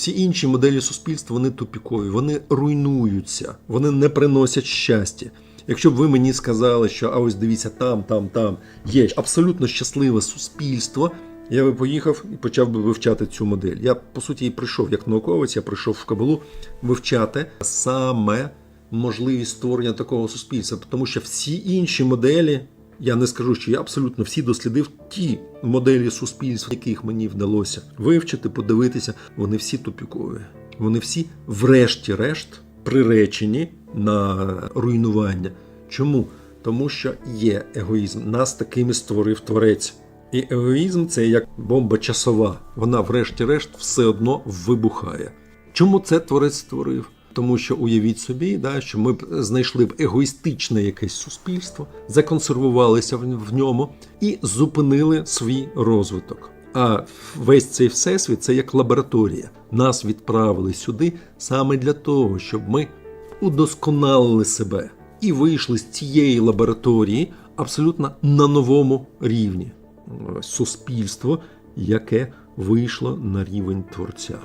Всі інші моделі суспільства вони тупікові, вони руйнуються, вони не приносять щастя. Якщо б ви мені сказали, що а ось дивіться, там, там, там є абсолютно щасливе суспільство, я би поїхав і почав би вивчати цю модель. Я по суті і прийшов як науковець, я прийшов в Кабулу вивчати саме можливість створення такого суспільства, тому що всі інші моделі. Я не скажу, що я абсолютно всі дослідив ті моделі суспільств, яких мені вдалося вивчити, подивитися. Вони всі тупікові. Вони всі, врешті-решт, приречені на руйнування. Чому? Тому що є егоїзм. Нас такими створив творець. І егоїзм це як бомба часова. Вона, врешті-решт, все одно вибухає. Чому це творець створив? Тому що уявіть собі, да, що ми б знайшли б егоїстичне якесь суспільство, законсервувалися в ньому і зупинили свій розвиток. А весь цей всесвіт це як лабораторія. Нас відправили сюди саме для того, щоб ми удосконалили себе і вийшли з цієї лабораторії абсолютно на новому рівні. Суспільство, яке вийшло на рівень творця.